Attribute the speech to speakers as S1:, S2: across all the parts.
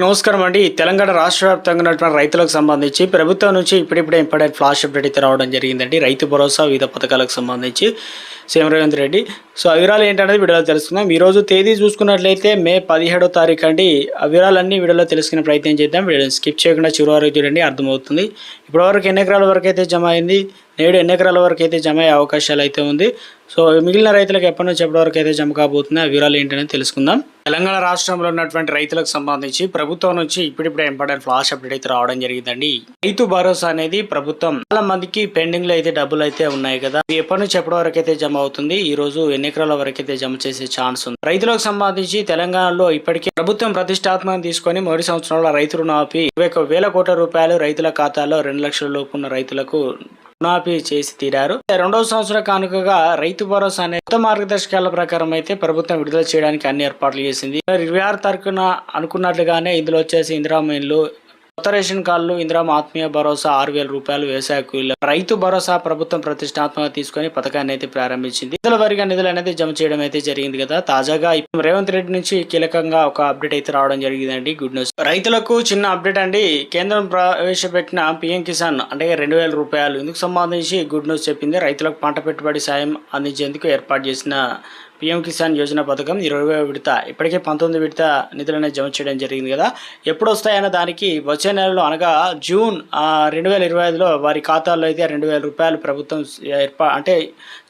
S1: నమస్కారం అండి. తెలంగాణ రాష్ట్ర వ్యాప్తంగా ఉన్నటువంటి రైతులకు సంబంధించి ప్రభుత్వం నుంచి ఇప్పుడిప్పుడే ఇంపార్టెంట్ ఫ్లాష్ అప్డేట్ అయితే రావడం జరిగిందండి. రైతు భరోసా వివిధ పథకాలకు సంబంధించి. సీఎం రేవంత్ రెడ్డి సో ఆ వివరాలు ఏంటనేది వీడియోలో తెలుసుకుందాం. ఈ రోజు తేదీ చూసుకున్నట్లయితే మే పదిహేడో తారీఖు అండి. ఆ వివరాలన్నీ వీడియోలో తెలుసుకునే ప్రయత్నం చేద్దాం. వీడియో స్కిప్ చేయకుండా చివరి వరకు చూడండి అర్థమవుతుంది. ఇప్పటివరకు ఎన్ని ఎకరాల వరకు అయితే జమ అయింది? నేడు ఎన్ని ఎకరాల వరకు అయితే జమ అయ్యే అవకాశాలు అయితే ఉంది? సో మిగిలిన రైతులకు ఎప్పటి నుంచి ఎప్పటి వరకు అయితే జమ కాబోతుంది ఆ వివరాలు ఏంటనేది తెలుసుకుందాం. తెలంగాణ రాష్ట్రంలో ఉన్నటువంటి రైతులకు సంబంధించి ప్రభుత్వం నుంచి ఇప్పుడిప్పుడే ఇంపార్టెంట్ ఫ్లాష్ అప్డేట్ అయితే రావడం జరిగిందండి. రైతు భరోసా అనేది ప్రభుత్వం చాలా మందికి పెండింగ్లో అయితే డబ్బులు అయితే ఉన్నాయి కదా. ఎప్పటి నుంచి ఎప్పటి వరకు అయితే జమ అవుతుంది? ఈ రోజు ఎన్నికల వరకైతే వరకు అయితే జమ చేసే ఛాన్స్ ఉంది. రైతులకు సంబంధించి తెలంగాణలో ఇప్పటికే ప్రభుత్వం ప్రతిష్టాత్మకం తీసుకొని మొదటి సంవత్సరంలో రైతు రుణమాఫీ ఇరవై వేల కోట్ల రూపాయలు రైతుల ఖాతాలో రెండు లక్షల లోపు ఉన్న రైతులకు రుణమాఫీ చేసి తీరారు. రెండవ సంవత్సర కానుకగా రైతు భరోసా అనే కొత్త మార్గదర్శకాల ప్రకారం అయితే ప్రభుత్వం విడుదల చేయడానికి అన్ని ఏర్పాట్లు చేసింది. ఇరవై ఆరు తారీఖున అనుకున్నట్లుగానే ఇందులో వచ్చేసి ఇందిరామైన్లు కొత్త రేషన్ కార్డులు ఇందిరామ ఆత్మీయ భరోసా ఆరు వేల రూపాయలు వ్యవసాయ కూలీలు రైతు భరోసా ప్రభుత్వం ప్రతిష్టాత్మకంగా తీసుకొని పథకాన్ని అయితే ప్రారంభించింది. నిధుల వారిగా నిధులు అనేది జమ చేయడం అయితే జరిగింది కదా. తాజాగా రేవంత్ రెడ్డి నుంచి కీలకంగా ఒక అప్డేట్ అయితే రావడం జరిగిందండి. Good news. రైతులకు చిన్న అప్డేట్ అండి. కేంద్రం ప్రవేశపెట్టిన పిఎం కిసాన్ అంటే రెండు వేల రూపాయలు. ఇందుకు సంబంధించి గుడ్ న్యూస్ చెప్పింది. రైతులకు పంట పెట్టుబడి సాయం అందించేందుకు ఏర్పాటు చేసిన పిఎం కిసాన్ యోజన పథకం ఇరవై విడత. ఇప్పటికే పంతొమ్మిది విడత నిధులను జమ చేయడం జరిగింది కదా. ఎప్పుడు వస్తాయన్న దానికి వచ్చే నెలలో అనగా జూన్ రెండు వేల ఇరవై ఐదులో వారి ఖాతాల్లో అయితే రెండు వేల రూపాయలు ప్రభుత్వం ఏర్పా అంటే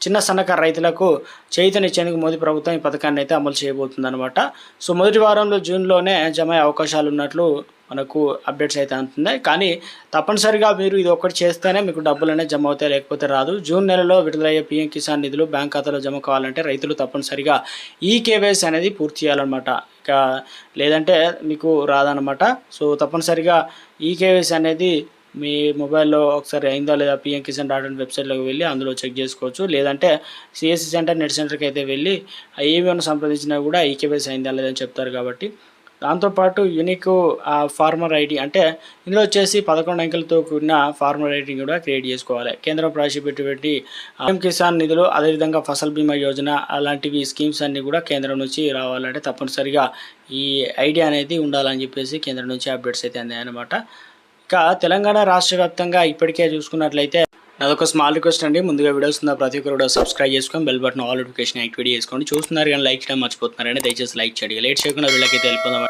S1: చిన్న సన్నకారు రైతులకు చేయుతనిచ్చేందుకు మోదీ ప్రభుత్వం ఈ పథకాన్ని అయితే అమలు చేయబోతుంది అనమాట సో మొదటి వారంలో జూన్లోనే జమ అవకాశాలు ఉన్నట్లు మనకు అప్డేట్స్ అయితే అందుతున్నాయి కానీ తప్పనిసరిగా మీరు ఇది ఒకటి చేస్తేనే మీకు డబ్బులు అనేది జమ అవుతాయి లేకపోతే రాదు. జూన్ నెలలో విడుదలయ్యే పీఎం కిసాన్ నిధులు బ్యాంక్ ఖాతాలో జమ కావాలంటే రైతులు తప్పనిసరిగా ఈ కేవైసీ అనేది పూర్తి చేయాలన్నమాట. ఇక లేదంటే మీకు రాదనమాట సో తప్పనిసరిగా ఈ కేవైసీ అనేది మీ మొబైల్లో ఒకసారి అయిందో లేదా పిఎం కిసాన్ డాట్ ఇన్ వెబ్సైట్లోకి వెళ్ళి అందులో చెక్ చేసుకోవచ్చు. లేదంటే సిఎస్సి సెంటర్ నెట్ సెంటర్కి అయితే వెళ్ళి ఏమైనా సంప్రదించినా కూడా ఈ కేవైసీ అయిందా లేదని చెప్తారు కాబట్టి దాంతోపాటు యూనిక్ ఫార్మర్ ఐడి అంటే ఇందులో వచ్చేసి పదకొండు అంకెలతో కూడిన ఫార్మర్ ఐడిని కూడా క్రియేట్ చేసుకోవాలి. కేంద్రం ప్రవేశపెట్టేటువంటి పిఎం కిసాన్ నిధులు అదేవిధంగా ఫసల్ బీమా యోజన అలాంటివి స్కీమ్స్ అన్నీ కూడా కేంద్రం నుంచి రావాలంటే తప్పనిసరిగా ఈ ఐడియా అనేది ఉండాలని చెప్పేసి కేంద్రం నుంచి అప్డేట్స్ అయితే అందాయన్నమాట. ఇక తెలంగాణ రాష్ట్ర వ్యాప్తంగా ఇప్పటికే చూసుకున్నట్లయితే అదొక స్మాల్ రిక్వెస్ట్ అండి. ముందుగా వీడియోస్ ఉన్న ప్రతి ఒక్కరు కూడా సబ్స్క్రైబ్ చేసుకొని bell button all notification activate చేసుకోండి. చూస్తున్నారు కానీ లైక్ చేయడం మర్చిపోతున్నారని దయచేసి లైక్ చేయండి. లేట్ చేయకుండా వీళ్ళకైతే వెళ్ళిపోదాం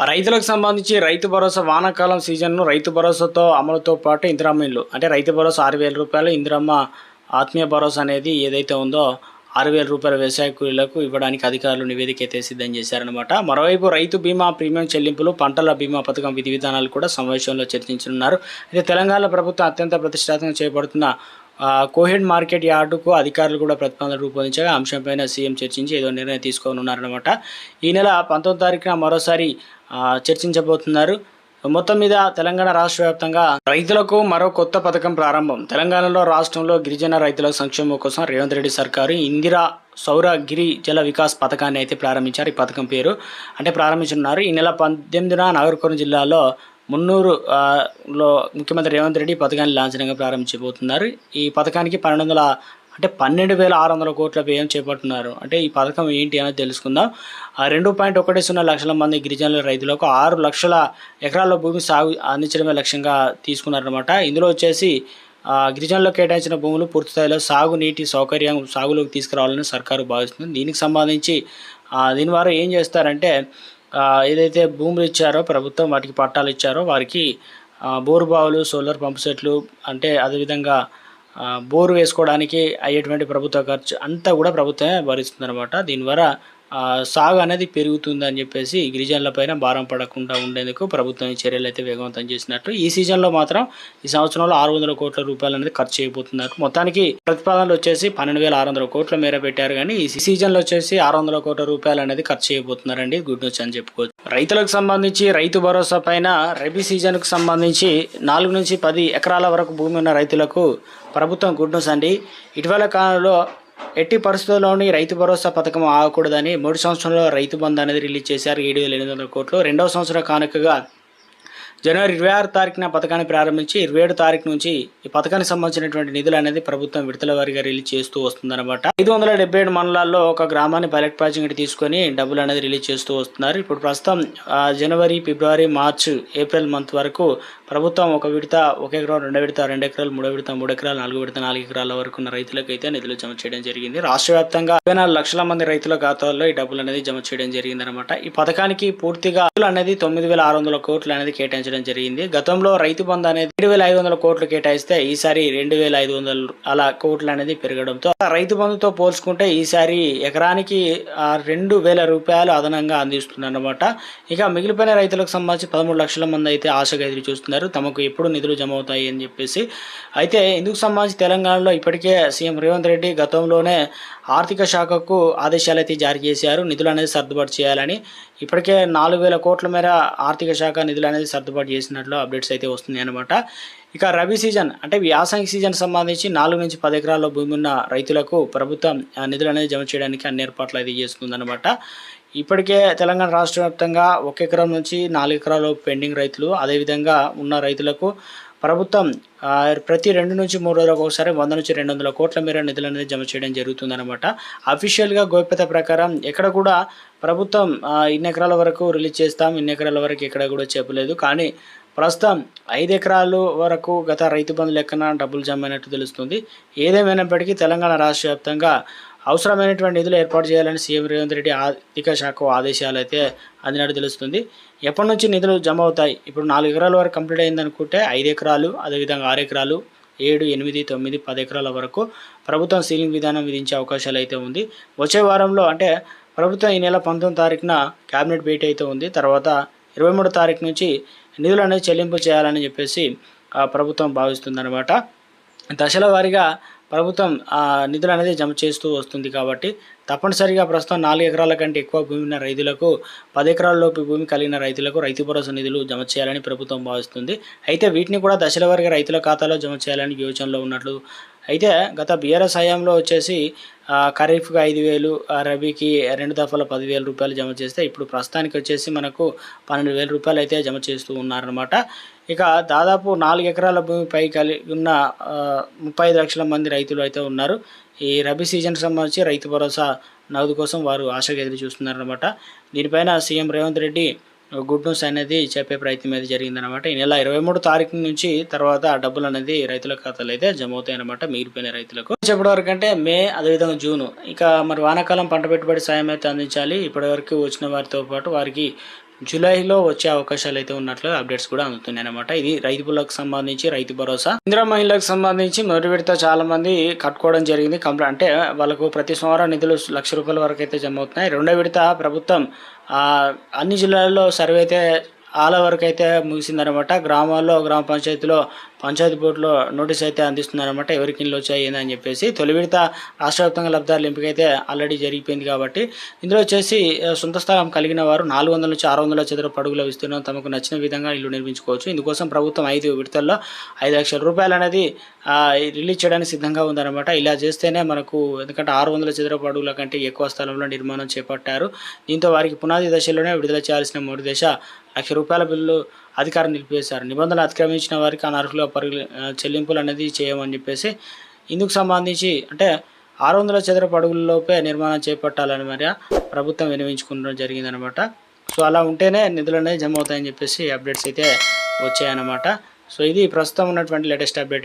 S1: ఆ రైతులకు సంబంధించి రైతు భరోసా వానాకాలం సీజన్ను రైతు భరోసాతో అమలుతో పాటు ఇందిరమ్మ ఇల్లు అంటే రైతు భరోసా ఆరు వేల రూపాయలు ఇందిరమ్మ ఆత్మీయ భరోసా అనేది ఏదైతే ఉందో ఆరు వేల రూపాయల వ్యవసాయ కూలీలకు ఇవ్వడానికి అధికారులు నివేదిక అయితే సిద్ధం చేశారనమాట మరోవైపు రైతు బీమా ప్రీమియం చెల్లింపులు పంటల బీమా పథకం విధి విధానాలు కూడా సమావేశంలో చర్చించనున్నారు. అయితే తెలంగాణ ప్రభుత్వం అత్యంత ప్రతిష్టాత్మకంగా చేపడుతున్న కోహెడ్ మార్కెట్ యార్డుకు అధికారులు కూడా ప్రతిపాదన రూపొందించగా అంశంపైన సీఎం చర్చించి ఏదో నిర్ణయం తీసుకోనున్నారనమాట ఈ నెల పంతొమ్మిది తారీఖున మరోసారి చర్చించబోతున్నారు. మొత్తం మీద తెలంగాణ రాష్ట్ర వ్యాప్తంగా రైతులకు మరో కొత్త పథకం ప్రారంభం. తెలంగాణలో రాష్ట్రంలో గిరిజన రైతుల సంక్షేమం కోసం రేవంత్ రెడ్డి సర్కారు ఇందిరా సౌర గిరి జల వికాస్ పథకాన్ని అయితే ప్రారంభించారు. ఈ పథకం పేరు అంటే ప్రారంభించున్నారు ఈ నెల పద్దెనిమిదిన నాగర్కర్నూలు జిల్లాలో మున్నూరు లో ముఖ్యమంత్రి రేవంత్ రెడ్డి పథకాన్ని లాంఛనంగా ప్రారంభించబోతున్నారు. ఈ పథకానికి పన్నెండు వందల అంటే పన్నెండు వేల ఆరు వందల కోట్ల వ్యయం చేపట్టున్నారు అంటే ఈ పథకం ఏంటి అనేది తెలుసుకుందాం. ఆ రెండు పాయింట్ ఒకటి సున్నా లక్షల మంది గిరిజనుల రైతులకు ఆరు లక్షల ఎకరాల భూమి సాగు అందించడమే లక్ష్యంగా తీసుకున్నారనమాట ఇందులో వచ్చేసి గిరిజనులకు కేటాయించిన భూములు పూర్తిస్థాయిలో సాగునీటి సౌకర్యం సాగులోకి తీసుకురావాలని సర్కారు భావిస్తుంది. దీనికి సంబంధించి ఆ, దీని వారు ఏం చేస్తారంటే ఏదైతే భూములు ఇచ్చారో ప్రభుత్వం వాటికి పట్టాలు ఇచ్చారో వారికి బోరుబావులు బోరు బావులు సోలార్ పంప్ సెట్లు అంటే అదేవిధంగా విధంగా బోరు వేసుకోవడానికి అయ్యేటువంటి ప్రభుత్వ ఖర్చు అంతా కూడా ప్రభుత్వమే భరిస్తుంది అనమాట దీని ద్వారా సాగు అనేది పెరుగుతుందని చెప్పేసి గిరిజనులపైన భారం పడకుండా ఉండేందుకు ప్రభుత్వం చర్యలు అయితే వేగవంతం చేసినట్టు. ఈ సీజన్లో మాత్రం ఈ సంవత్సరంలో ఆరు వందల కోట్ల రూపాయలు అనేది ఖర్చు చేయబోతున్నారు. మొత్తానికి ప్రతిపాదనలు వచ్చేసి పన్నెండు వేల ఆరు వందల కోట్ల మేర పెట్టారు కానీ ఈ సీజన్లో వచ్చేసి ఆరు వందల కోట్ల రూపాయలు అనేది ఖర్చు చేయబోతున్నారండి. గుడ్ న్యూస్ అని చెప్పుకోవచ్చు. రైతులకు సంబంధించి రైతు భరోసా పైన రబీ సీజన్కు సంబంధించి నాలుగు నుంచి పది ఎకరాల వరకు భూమి ఉన్న రైతులకు ప్రభుత్వం గుడ్ న్యూస్ అండి. ఇటీవల కాలంలో ఎట్టి పరిస్థితుల్లోని రైతు భరోసా పథకం ఆగకూడదని మూడు సంవత్సరంలో రైతు బంధు అనేది రిలీజ్ చేశారు ఏడు వేల ఎనిమిది వందల కోట్లు. రెండవ సంవత్సరం కానుకగా జనవరి ఇరవై ఆరు తారీఖున పథకాన్ని ప్రారంభించి ఇరవై ఏడు తారీఖు నుంచి ఈ పథకానికి సంబంధించినటువంటి నిధులు అనేది ప్రభుత్వం విడతల వారిగా రిలీజ్ చేస్తూ వస్తుందన్నమాట. ఐదు వందల డెబ్బై ఏడు మండలాల్లో ఒక గ్రామాన్ని పైలట్ ప్రాజెక్ట్ తీసుకొని డబ్బులు అనేది రిలీజ్ చేస్తూ వస్తున్నారు. ఇప్పుడు ప్రస్తుతం జనవరి ఫిబ్రవరి మార్చ్ ఏప్రిల్ మంత్ వరకు ప్రభుత్వం ఒక విడత ఒక ఎకరం రెండు విడత రెండు ఎకరాలు మూడో విడత మూడు ఎకరాలు నాలుగు విడత నాలుగు ఎకరాల వరకు ఉన్న రైతులకు అయితే నిధులు జమ చేయడం జరిగింది. రాష్ట్ర వ్యాప్తంగా ఇరవై నాలుగు లక్షల మంది రైతుల ఖాతాల్లో ఈ డబ్బులు అనేది జమ చేయడం జరిగింది అనమాట ఈ పథకానికి పూర్తిగా అనేది తొమ్మిది వేల ఆరు వందల కోట్లు అనేది కేటాయించడం జరిగింది. గతంలో రైతు బంధు అనేది ఏడు వేల ఐదు వందల కోట్లు కేటాయిస్తే ఈసారి రెండు వేల ఐదు వందలు అలా కోట్లు అనేది పెరగడంతో రైతు బంధుతో పోల్చుకుంటే ఈసారి ఎకరానికి రెండు వేల రూపాయలు అదనంగా అందిస్తుంది అనమాట ఇక మిగిలిపోయిన రైతులకు సంబంధించి పదమూడు లక్షల మంది అయితే ఆశగా ఎదురు చూస్తున్నారు. తమకు ఎప్పుడు నిధులు జమ అవుతాయి అని చెప్పేసి. అయితే ఇందుకు సంబంధించి తెలంగాణలో ఇప్పటికే సీఎం రేవంత్ రెడ్డి గతంలోనే ఆర్థిక శాఖకు ఆదేశాలు అయితే జారీ చేశారు. నిధులు అనేది సర్దుబాటు చేయాలని. ఇప్పటికే నాలుగు వేల కోట్ల మేర ఆర్థిక శాఖ నిధులు అనేది సర్దుబాటు చేసినట్లు అప్డేట్స్ అయితే వస్తున్నాయి అనమాట ఇక రబీ సీజన్ అంటే వ్యాసంగి సీజన్ సంబంధించి నాలుగు నుంచి పది ఎకరాల భూమి ఉన్న రైతులకు ప్రభుత్వం నిధులు అనేది జమ చేయడానికి అన్ని ఏర్పాట్లు అయితే చేస్తుందన్నమాట ఇప్పటికే తెలంగాణ రాష్ట్ర వ్యాప్తంగా ఒక ఎకరం నుంచి నాలుగు ఎకరాలు పెండింగ్ రైతులు అదేవిధంగా ఉన్న రైతులకు ప్రభుత్వం ప్రతి రెండు నుంచి మూడు రోజులకు ఒకసారి వంద నుంచి రెండు వందల కోట్ల మేర నిధులు అనేది జమ చేయడం జరుగుతుందన్నమాట. అఫీషియల్గా గోప్యత ప్రకారం ఎక్కడ కూడా ప్రభుత్వం ఇన్ని ఎకరాల వరకు రిలీజ్ చేస్తాం ఇన్ని ఎకరాల వరకు ఎక్కడ కూడా చెప్పలేదు కానీ ప్రస్తుతం ఐదు ఎకరాలు వరకు గత రైతు బంధు లెక్కన డబ్బులు జమ అయినట్టు తెలుస్తుంది. ఏదేమైనప్పటికీ తెలంగాణ రాష్ట్ర వ్యాప్తంగా అవసరమైనటువంటి నిధులు ఏర్పాటు చేయాలని సీఎం రేవంత్ రెడ్డి ఆర్థిక శాఖ ఆదేశాలు అయితే అందినట్టు తెలుస్తుంది. ఎప్పటి నుంచి నిధులు జమ అవుతాయి? ఇప్పుడు నాలుగు ఎకరాల వరకు కంప్లీట్ అయిందనుకుంటే ఐదు ఎకరాలు అదేవిధంగా ఆరు ఎకరాలు ఏడు ఎనిమిది తొమ్మిది పది ఎకరాల వరకు ప్రభుత్వం సీలింగ్ విధానం విధించే అవకాశాలు అయితే ఉంది. వచ్చే వారంలో అంటే ప్రభుత్వం ఈ నెల పంతొమ్మిది తారీఖున క్యాబినెట్ భేటీ అయితే ఉంది. తర్వాత ఇరవై మూడో తారీఖు నుంచి నిధులు అనేది చెల్లింపు చేయాలని చెప్పేసి ప్రభుత్వం భావిస్తుందన్నమాట. దశల వారీగా ప్రభుత్వం నిధులు అనేది జమ చేస్తూ వస్తుంది కాబట్టి తప్పనిసరిగా ప్రస్తుతం నాలుగు ఎకరాల కంటే ఎక్కువ భూమి ఉన్న రైతులకు పది ఎకరాలలోపు భూమి కలిగిన రైతులకు రైతు భరోసా నిధులు జమ చేయాలని ప్రభుత్వం భావిస్తుంది. అయితే వీటిని కూడా దశల వారీగా రైతుల ఖాతాలో జమ చేయాలని యోచనలో ఉన్నట్లు అయితే గత బీఆర్ఎస్ హయాంలో వచ్చేసి ఖరీఫ్కి ఐదు వేలు రబీకి రెండు దఫల పదివేల రూపాయలు జమ చేస్తే ఇప్పుడు ప్రస్తుతానికి వచ్చేసి మనకు పన్నెండు వేల రూపాయలు అయితే జమ చేస్తూ ఉన్నారనమాట ఇక దాదాపు నాలుగు ఎకరాల భూమిపై కలిగి ఉన్న ముప్పై ఐదు లక్షల మంది రైతులు అయితే ఉన్నారు. ఈ రబీ సీజన్ సంబంధించి రైతు భరోసా నగదు కోసం వారు ఆశగా ఎదురు చూస్తున్నారనమాట దీనిపైన CM Revanth Reddy good news అనేది చెప్పే ప్రయత్నం అయితే జరిగిందనమాట ఈ నెల ఇరవై మూడు తారీఖు నుంచి తర్వాత ఆ డబ్బులు అనేది రైతుల ఖాతాలో అయితే జమ అవుతాయి అనమాట మిగిలిపోయిన రైతులకు. చెప్పటి వరకు అంటే మే అదేవిధంగా జూన్. ఇక మరి వానాకాలం పంట పెట్టుబడి సాయం అయితే అందించాలి. ఇప్పటి వరకు వచ్చిన వారితో పాటు వారికి జూలైలో వచ్చే అవకాశాలు అయితే ఉన్నట్లు అప్డేట్స్ కూడా అందుతున్నాయి అనమాట ఇది రైతులకు సంబంధించి రైతు భరోసా. ఇందిరా మహిళలకు సంబంధించి మొదటి విడత చాలా మంది కట్టుకోవడం జరిగింది. కంప్లీట్ అంటే వాళ్ళకు ప్రతి సోమవారం నిధులు లక్ష రూపాయల వరకు అయితే జమ అవుతున్నాయి. రెండో విడత ప్రభుత్వం అన్ని జిల్లాల్లో సర్వే అయితే ఆల వరకు అయితే ముగిసిందనమాట. గ్రామాల్లో గ్రామ పంచాయతీలో పంచాయతీ బోర్డులో నోటీస్ అయితే అందిస్తున్నారనమాట ఎవరికి ఇల్లు వచ్చాయి చెప్పేసి. తొలి విడత రాష్ట్ర వ్యాప్తంగా లబ్ధారుల ఎంపిక అయితే ఆల్రెడీ జరిగిపోయింది కాబట్టి ఇందులో వచ్చేసి సొంత స్థలం కలిగిన వారు నాలుగు వందల నుంచి ఆరు వందల చదరపు పడుగుల విస్తీర్ణం తమకు నచ్చిన విధంగా ఇల్లు నిర్మించుకోవచ్చు. ఇందుకోసం ప్రభుత్వం ఐదు విడతల్లో ఐదు లక్షల రూపాయలు అనేది రిలీజ్ చేయడానికి సిద్ధంగా ఉందన్నమాట ఇలా చేస్తేనే మనకు ఎందుకంటే ఆరు వందల చదరపు అడుగుల కంటే ఎక్కువ స్థలంలో నిర్మాణం చేపట్టారు. దీంతో వారికి పునాది దశలోనే విడుదల చేయాల్సిన మూడు దశ లక్ష రూపాయల బిల్లు అధికారం నిలిపివేశారు. నిబంధనలు అతిక్రమించిన వారికి అనర్హులుగా పరుగు చెల్లింపులు అనేది చేయమని చెప్పేసి ఇందుకు సంబంధించి అంటే ఆరు వందల చదరపు అడుగులలోపే నిర్మాణం చేపట్టాలని మరి ప్రభుత్వం వినియోగించుకోవడం జరిగిందనమాట. సో అలా ఉంటేనే నిధులు అనేది జమ అవుతాయని చెప్పేసి అప్డేట్స్ అయితే వచ్చాయన్నమాట. సో ఇది ప్రస్తుతం ఉన్నటువంటి లేటెస్ట్ అప్డేట్